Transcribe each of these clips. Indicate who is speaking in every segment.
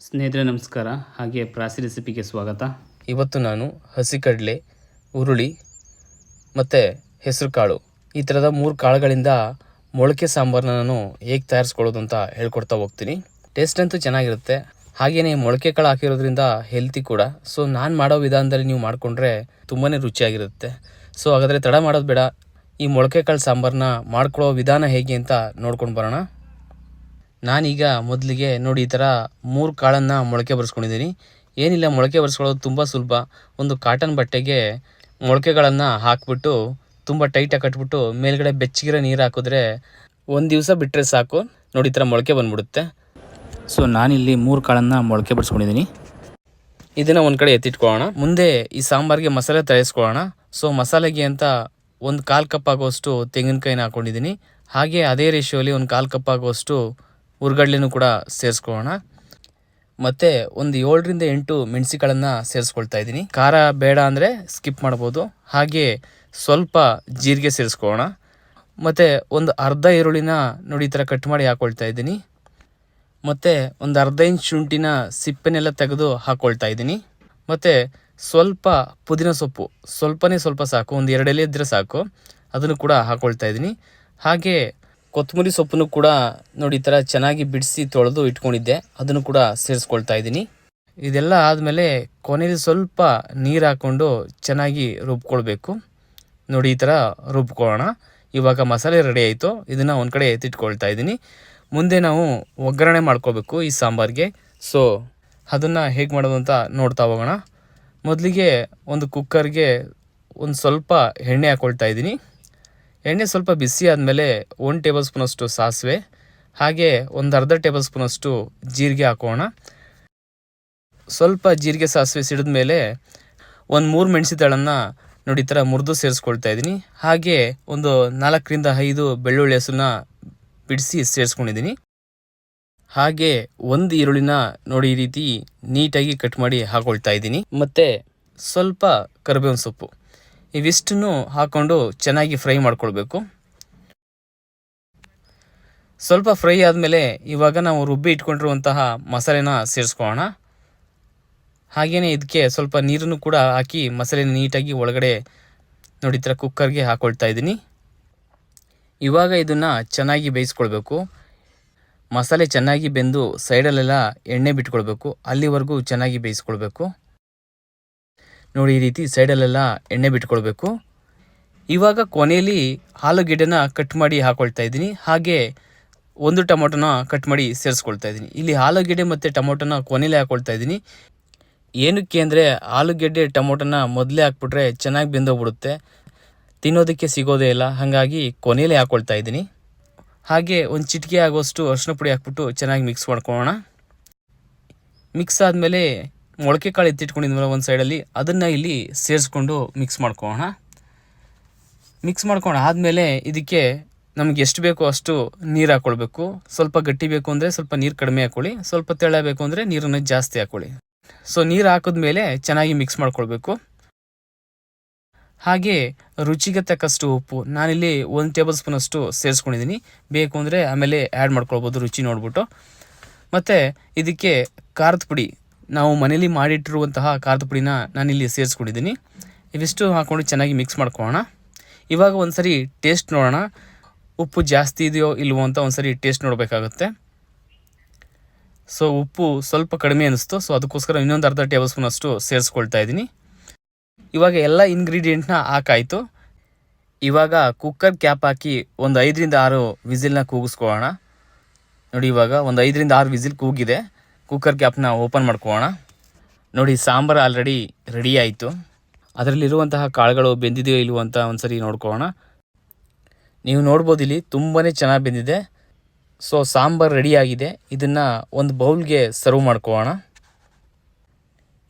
Speaker 1: ಸ್ನೇಹಿತರೆ, ನಮಸ್ಕಾರ. ಹಾಗೆ ಪ್ರಾಸಿ ರೆಸಿಪಿಗೆ ಸ್ವಾಗತ.
Speaker 2: ಇವತ್ತು ನಾನು ಹಸಿ ಕಡಲೆ ಹುರುಳಿ ಮತ್ತು ಹೆಸರುಕಾಳು ಈ ಥರದ ಮೂರು ಕಾಳುಗಳಿಂದ ಮೊಳಕೆ ಸಾಂಬಾರನ್ನ ನಾನು ಹೇಗೆ ತಯಾರಿಸ್ಕೊಳ್ಳೋದು ಅಂತ ಹೇಳ್ಕೊಡ್ತಾ ಹೋಗ್ತೀನಿ. ಟೇಸ್ಟ್ ಅಂತೂ ಚೆನ್ನಾಗಿರುತ್ತೆ. ಹಾಗೆಯೇ ಮೊಳಕೆ ಕಾಳು ಹಾಕಿರೋದ್ರಿಂದ ಹೆಲ್ತಿ ಕೂಡ. ಸೊ ನಾನು ಮಾಡೋ ವಿಧಾನದಲ್ಲಿ ನೀವು ಮಾಡಿಕೊಂಡ್ರೆ ತುಂಬಾ ರುಚಿಯಾಗಿರುತ್ತೆ. ಸೊ ಹಾಗಾದರೆ ತಡ ಮಾಡೋದು ಬೇಡ. ಈ ಮೊಳಕೆ ಕಾಳು ಸಾಂಬಾರನ್ನ ಮಾಡ್ಕೊಳ್ಳೋ ವಿಧಾನ ಹೇಗೆ ಅಂತ ನೋಡ್ಕೊಂಡು ಬರೋಣ. ನಾನೀಗ ಮೊದಲಿಗೆ ನೋಡಿ ಈ ಥರ ಮೂರು ಕಾಳನ್ನು ಮೊಳಕೆ ಬರೆಸ್ಕೊಂಡಿದ್ದೀನಿ. ಏನಿಲ್ಲ, ಮೊಳಕೆ ಬರೆಸ್ಕೊಳ್ಳೋದು ತುಂಬ ಸುಲಭ. ಒಂದು ಕಾಟನ್ ಬಟ್ಟೆಗೆ ಮೊಳಕೆಗಳನ್ನು ಹಾಕ್ಬಿಟ್ಟು ತುಂಬ ಟೈಟಾಗಿ ಕಟ್ಬಿಟ್ಟು ಮೇಲ್ಗಡೆ ಬೆಚ್ಚಗಿರೋ ನೀರು ಹಾಕಿದ್ರೆ ಒಂದು ದಿವಸ ಬಿಟ್ಟರೆ ಸಾಕು. ನೋಡಿ ಈ ಥರ ಮೊಳಕೆ ಬಂದ್ಬಿಡುತ್ತೆ.
Speaker 1: ಸೊ ನಾನಿಲ್ಲಿ ಮೂರು ಕಾಳನ್ನು ಮೊಳಕೆ ಬಡಿಸ್ಕೊಂಡಿದ್ದೀನಿ
Speaker 2: ಇದನ್ನು ಒಂದು ಕಡೆ ಎತ್ತಿಟ್ಕೊಳ್ಳೋಣ. ಮುಂದೆ ಈ ಸಾಂಬಾರಿಗೆ ಮಸಾಲೆ ತಯಾರಿಸ್ಕೊಳ್ಳೋಣ. ಸೊ ಮಸಾಲೆಗೆ ಅಂತ ಒಂದು ಕಾಲು ಕಪ್ ಆಗೋಷ್ಟು ತೆಂಗಿನಕಾಯಿನ ಹಾಕ್ಕೊಂಡಿದ್ದೀನಿ ಹಾಗೆ ಅದೇ ರೇಷಿಯೋಲಿ ಒಂದು ಕಾಲು ಕಪ್ ಆಗುವಷ್ಟು ಹುರ್ಗಡ್ಲೆನೂ ಕೂಡ ಸೇರಿಸ್ಕೊಳ್ಳೋಣ. ಮತ್ತು ಒಂದು ಏಳರಿಂದ ಎಂಟು ಮೆಣಸಿಕಾಳನ್ನು ಸೇರಿಸ್ಕೊಳ್ತಾ ಇದ್ದೀನಿ. ಖಾರ ಬೇಡ ಅಂದರೆ ಸ್ಕಿಪ್ ಮಾಡ್ಬೋದು. ಹಾಗೆ ಸ್ವಲ್ಪ ಜೀರಿಗೆ ಸೇರಿಸ್ಕೊಳ್ಳೋಣ. ಮತ್ತು ಒಂದು ಅರ್ಧ ಈರುಳ್ಳಿನ ನೋಡಿ ಈ ಥರ ಕಟ್ ಮಾಡಿ ಹಾಕ್ಕೊಳ್ತಾ ಇದ್ದೀನಿ. ಮತ್ತು ಒಂದು ಅರ್ಧ ಇಂಚ್ ಶುಂಠಿನ ಸಿಪ್ಪೆನೆಲ್ಲ ತೆಗೆದು ಹಾಕ್ಕೊಳ್ತಾ ಇದ್ದೀನಿ. ಮತ್ತು ಸ್ವಲ್ಪ ಪುದೀನ ಸೊಪ್ಪು, ಸ್ವಲ್ಪನೇ ಸ್ವಲ್ಪ ಸಾಕು, ಒಂದು ಎರಡೆಲೆ ಇದ್ದರೆ ಸಾಕು. ಅದನ್ನು ಕೂಡ ಹಾಕ್ಕೊಳ್ತಾ ಇದ್ದೀನಿ. ಹಾಗೆ ಕೊತ್ತಂಬರಿ ಸೊಪ್ಪನ್ನು ಕೂಡ ನೋಡಿ, ಈ ಥರ ಚೆನ್ನಾಗಿ ಬಿಡಿಸಿ ತೊಳೆದು ಇಟ್ಕೊಂಡಿದ್ದೆ. ಅದನ್ನು ಕೂಡ ಸೇರಿಸ್ಕೊಳ್ತಾ ಇದ್ದೀನಿ. ಇದೆಲ್ಲ ಆದಮೇಲೆ ಕೊನೆಯಲ್ಲಿ ಸ್ವಲ್ಪ ನೀರು ಹಾಕ್ಕೊಂಡು ಚೆನ್ನಾಗಿ ರುಬ್ಕೊಳ್ಬೇಕು. ನೋಡಿ, ಈ ಥರ ರುಬ್ಕೊಳ್ಳೋಣ. ಇವಾಗ ಮಸಾಲೆ ರೆಡಿ ಆಯಿತು. ಇದನ್ನು ಒಂದು ಕಡೆ ಎತ್ತಿಟ್ಕೊಳ್ತಾ ಇದ್ದೀನಿ. ಮುಂದೆ ನಾವು ಒಗ್ಗರಣೆ ಮಾಡ್ಕೋಬೇಕು ಈ ಸಾಂಬಾರಿಗೆ. ಸೊ ಅದನ್ನು ಹೇಗೆ ಮಾಡೋದು ಅಂತ ನೋಡ್ತಾ ಹೋಗೋಣ. ಮೊದಲಿಗೆ ಒಂದು ಕುಕ್ಕರ್ಗೆ ಒಂದು ಸ್ವಲ್ಪ ಎಣ್ಣೆ ಹಾಕ್ಕೊಳ್ತಾ ಇದ್ದೀನಿ. ಎಣ್ಣೆ ಸ್ವಲ್ಪ ಬಿಸಿ ಆದಮೇಲೆ ಒಂದು ಟೇಬಲ್ ಸ್ಪೂನಷ್ಟು ಸಾಸಿವೆ, ಹಾಗೆ ಒಂದು ಅರ್ಧ ಟೇಬಲ್ ಸ್ಪೂನಷ್ಟು ಜೀರಿಗೆ ಹಾಕೋಣ. ಸ್ವಲ್ಪ ಜೀರಿಗೆ ಸಾಸಿವೆ ಸಿಡಿದ ಮೇಲೆ ಒಂದು ಮೂರು ಮೆಣಸಿದಳನ್ನು ನೋಡಿ ಈ ಥರ ಮುರಿದು ಸೇರಿಸ್ಕೊಳ್ತಾ ಇದ್ದೀನಿ. ಹಾಗೆ ಒಂದು ನಾಲ್ಕರಿಂದ ಐದು ಬೆಳ್ಳುಳ್ಳಿ ಹಸುನ ಬಿಡಿಸಿ ಸೇರಿಸ್ಕೊಂಡಿದ್ದೀನಿ. ಹಾಗೆ ಒಂದು ಈರುಳ್ಳಿನ ನೋಡಿ ಈ ರೀತಿ ನೀಟಾಗಿ ಕಟ್ ಮಾಡಿ ಹಾಕೊಳ್ತಾ ಇದ್ದೀನಿ. ಮತ್ತು ಸ್ವಲ್ಪ ಕರಿಬೇವಿನ ಸೊಪ್ಪು. ಇವಿಷ್ಟನ್ನು ಹಾಕ್ಕೊಂಡು ಚೆನ್ನಾಗಿ ಫ್ರೈ ಮಾಡ್ಕೊಳ್ಬೇಕು. ಸ್ವಲ್ಪ ಫ್ರೈ ಆದಮೇಲೆ ಇವಾಗ ನಾವು ರುಬ್ಬಿ ಇಟ್ಕೊಂಡಿರುವಂತಹ ಮಸಾಲೆನ ಸೇರಿಸ್ಕೊಳ್ಳೋಣ. ಹಾಗೆಯೇ ಇದಕ್ಕೆ ಸ್ವಲ್ಪ ನೀರನ್ನು ಕೂಡ ಹಾಕಿ ಮಸಾಲೆ ನೀಟಾಗಿ ಒಳಗಡೆ ನೋಡಿ ಈ ಥರ ಕುಕ್ಕರ್ಗೆ ಹಾಕ್ಕೊಳ್ತಾ ಇದ್ದೀನಿ. ಇವಾಗ ಇದನ್ನು ಚೆನ್ನಾಗಿ ಬೇಯಿಸ್ಕೊಳ್ಬೇಕು. ಮಸಾಲೆ ಚೆನ್ನಾಗಿ ಬೆಂದು ಸೈಡಲ್ಲೆಲ್ಲ ಎಣ್ಣೆ ಬಿಟ್ಕೊಳ್ಬೇಕು. ಅಲ್ಲಿವರೆಗೂ ಚೆನ್ನಾಗಿ ಬೇಯಿಸ್ಕೊಳ್ಬೇಕು. ನೋಡಿ, ಈ ರೀತಿ ಸೈಡಲ್ಲೆಲ್ಲ ಎಣ್ಣೆ ಬಿಟ್ಕೊಳ್ಬೇಕು. ಇವಾಗ ಕೊನೆಯಲ್ಲಿ ಆಲೂಗೆಡ್ಡೆನ ಕಟ್ ಮಾಡಿ ಹಾಕ್ಕೊಳ್ತಾ ಇದ್ದೀನಿ. ಹಾಗೆ ಒಂದು ಟೊಮೊಟೊನ ಕಟ್ ಮಾಡಿ ಸೇರಿಸ್ಕೊಳ್ತಾ ಇದ್ದೀನಿ. ಇಲ್ಲಿ ಆಲೂಗೆಡ್ಡೆ ಮತ್ತು ಟೊಮೊಟೊನ ಕೊನೆಯಲ್ಲಿ ಹಾಕ್ಕೊಳ್ತಾ ಇದ್ದೀನಿ. ಏನಕ್ಕೆ ಅಂದರೆ ಆಲೂಗೆಡ್ಡೆ ಟೊಮೊಟೊನ ಮೊದಲೇ ಹಾಕ್ಬಿಟ್ರೆ ಚೆನ್ನಾಗಿ ಬೆಂದೋಗ್ಬಿಡುತ್ತೆ. ತಿನ್ನೋದಕ್ಕೆ ಸಿಗೋದೇ ಇಲ್ಲ. ಹಾಗಾಗಿ ಕೊನೆಯಲ್ಲೇ ಹಾಕ್ಕೊಳ್ತಾ ಇದ್ದೀನಿ. ಹಾಗೆ ಒಂದು ಚಿಟಿಕೆ ಆಗೋಷ್ಟು ಅರಿಶಿನ ಪುಡಿ ಹಾಕ್ಬಿಟ್ಟು ಚೆನ್ನಾಗಿ ಮಿಕ್ಸ್ ಮಾಡ್ಕೊಳ್ಳೋಣ. ಮಿಕ್ಸ್ ಆದಮೇಲೆ ಮೊಳಕೆ ಕಾಳು ಎತ್ತಿಟ್ಕೊಂಡಿದ್ವಲ್ಲ ಒಂದು ಸೈಡಲ್ಲಿ ಅದನ್ನು ಇಲ್ಲಿ ಸೇರಿಸ್ಕೊಂಡು ಮಿಕ್ಸ್ ಮಾಡ್ಕೊಳ್ಳೋಣ. ಮಿಕ್ಸ್ ಮಾಡ್ಕೊಂಡು ಆದಮೇಲೆ ಇದಕ್ಕೆ ನಮ್ಗೆ ಎಷ್ಟು ಬೇಕೋ ಅಷ್ಟು ನೀರು ಹಾಕ್ಕೊಳ್ಬೇಕು ಸ್ವಲ್ಪ ಗಟ್ಟಿ ಬೇಕು ಅಂದರೆ ಸ್ವಲ್ಪ ನೀರು ಕಡಿಮೆ ಹಾಕ್ಕೊಳ್ಳಿ ಸ್ವಲ್ಪ ತೆಳ ಬೇಕು ಅಂದರೆ ನೀರನ್ನು ಜಾಸ್ತಿ ಹಾಕ್ಕೊಳ್ಳಿ ಸೊ ನೀರು ಹಾಕಿದ್ಮೇಲೆ ಚೆನ್ನಾಗಿ ಮಿಕ್ಸ್ ಮಾಡ್ಕೊಳ್ಬೇಕು. ಹಾಗೆ ರುಚಿಗೆ ತಕ್ಕಷ್ಟು ಉಪ್ಪು. ನಾನಿಲ್ಲಿ ಒಂದು ಟೇಬಲ್ ಸ್ಪೂನಷ್ಟು ಸೇರಿಸ್ಕೊಂಡಿದ್ದೀನಿ ಬೇಕು ಅಂದರೆ ಆಮೇಲೆ ಆ್ಯಡ್ ಮಾಡ್ಕೊಳ್ಬೋದು ರುಚಿ ನೋಡ್ಬಿಟ್ಟು. ಮತ್ತು ಇದಕ್ಕೆ ಖಾರದ ಪುಡಿ. ನಾವು ಮನೇಲಿ ಮಾಡಿಟ್ಟಿರುವಂತಹ ಖಾರದ ಪುಡಿನ ನಾನಿಲ್ಲಿ ಸೇರಿಸ್ಕೊಂಡಿದ್ದೀನಿ. ಇವಿಷ್ಟು ಹಾಕ್ಕೊಂಡು ಚೆನ್ನಾಗಿ ಮಿಕ್ಸ್ ಮಾಡ್ಕೊಳ್ಳೋಣ. ಇವಾಗ ಒಂದು ಸರಿ ಟೇಸ್ಟ್ ನೋಡೋಣ. ಉಪ್ಪು ಜಾಸ್ತಿ ಇದೆಯೋ ಇಲ್ವೋ ಅಂತ ಒಂದು ಸರಿ ಟೇಸ್ಟ್ ನೋಡಬೇಕಾಗುತ್ತೆ. ಸೊ ಉಪ್ಪು ಸ್ವಲ್ಪ ಕಡಿಮೆ ಅನಿಸ್ತು. ಸೊ ಅದಕ್ಕೋಸ್ಕರ ಇನ್ನೊಂದು ಅರ್ಧ ಟೇಬಲ್ ಸ್ಪೂನ್ ಅಷ್ಟು ಸೇರಿಸ್ಕೊಳ್ತಾ ಇದ್ದೀನಿ. ಇವಾಗ ಎಲ್ಲ ಇಂಗ್ರೀಡಿಯೆಂಟ್ನ ಹಾಕಾಯಿತು. ಇವಾಗ ಕುಕ್ಕರ್ ಕ್ಯಾಪ್ ಹಾಕಿ ಒಂದು ಐದರಿಂದ ಆರು ವಿಸಿಲ್ನ ಕೂಗಿಸ್ಕೊಳ್ಳೋಣ. ನೋಡಿ ಇವಾಗ ಒಂದು ಐದರಿಂದ ಆರು ವಿಸಿಲ್ ಕೂಗಿದೆ. ಕುಕ್ಕರ್ ಕ್ಯಾಪ್ನ ಓಪನ್ ಮಾಡ್ಕೊಳ್ಳೋಣ ನೋಡಿ, ಸಾಂಬಾರು ಆಲ್ರೆಡಿ ರೆಡಿ ಆಯಿತು. ಅದರಲ್ಲಿರುವಂತಹ ಕಾಳುಗಳು ಬೆಂದಿದೆಯೋ ಇಲ್ವೋ ಅಂತ ಒಂದು ಸರಿ ನೋಡ್ಕೊಳ್ಳೋಣ ನೀವು ನೋಡ್ಬೋದು ಇಲ್ಲಿ ತುಂಬಾ ಚೆನ್ನಾಗಿ ಬೆಂದಿದೆ. ಸೊ ಸಾಂಬಾರು ರೆಡಿಯಾಗಿದೆ ಇದನ್ನು ಒಂದು ಬೌಲ್ಗೆ ಸರ್ವ್ ಮಾಡ್ಕೊಳ್ಳೋಣ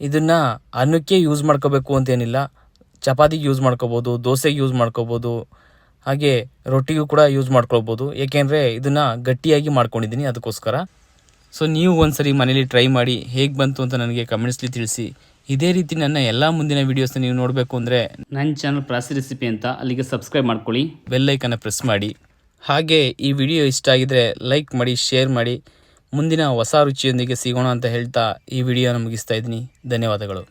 Speaker 2: ಇದನ್ನು ಅನ್ನಕ್ಕೆ ಯೂಸ್ ಮಾಡ್ಕೋಬೇಕು ಅಂತೇನಿಲ್ಲ ಚಪಾತಿಗೆ ಯೂಸ್ ಮಾಡ್ಕೋಬೋದು, ದೋಸೆಗೆ ಯೂಸ್ ಮಾಡ್ಕೋಬೋದು, ಹಾಗೆ ರೊಟ್ಟಿಗೂ ಕೂಡ ಯೂಸ್ ಮಾಡ್ಕೊಳ್ಬೋದು. ಏಕೆಂದರೆ ಇದನ್ನು ಗಟ್ಟಿಯಾಗಿ ಮಾಡ್ಕೊಂಡಿದ್ದೀನಿ ಅದಕ್ಕೋಸ್ಕರ. ಸೊ ನೀವು ಒಂದ್ಸರಿ ಮನೇಲಿ ಟ್ರೈ ಮಾಡಿ ಹೇಗೆ ಬಂತು ಅಂತ ನನಗೆ ಕಮೆಂಟ್ಸ್ಲಿ ತಿಳಿಸಿ. ಇದೇ ರೀತಿ ನನ್ನ ಎಲ್ಲ ಮುಂದಿನ ವೀಡಿಯೋಸ್ನ ನೀವು ನೋಡಬೇಕು ಅಂದರೆ
Speaker 1: ನನ್ನ ಚಾನಲ್ ಪ್ರಾಸಿ ರೆಸಿಪಿ ಅಂತ ಅಲ್ಲಿಗೆ ಸಬ್ಸ್ಕ್ರೈಬ್ ಮಾಡ್ಕೊಳ್ಳಿ.
Speaker 2: ಬೆಲ್ಲೈಕನ್ನ ಪ್ರೆಸ್ ಮಾಡಿ. ಹಾಗೆ ಈ ವಿಡಿಯೋ ಇಷ್ಟ ಆಗಿದ್ರೆ ಲೈಕ್ ಮಾಡಿ ಶೇರ್ ಮಾಡಿ. ಮುಂದಿನ ಹೊಸ ರುಚಿಯೊಂದಿಗೆ ಸಿಗೋಣ ಅಂತ ಹೇಳ್ತಾ ಈ ವಿಡಿಯೋನ ಮುಗಿಸ್ತಾ ಇದ್ದೀನಿ. ಧನ್ಯವಾದಗಳು.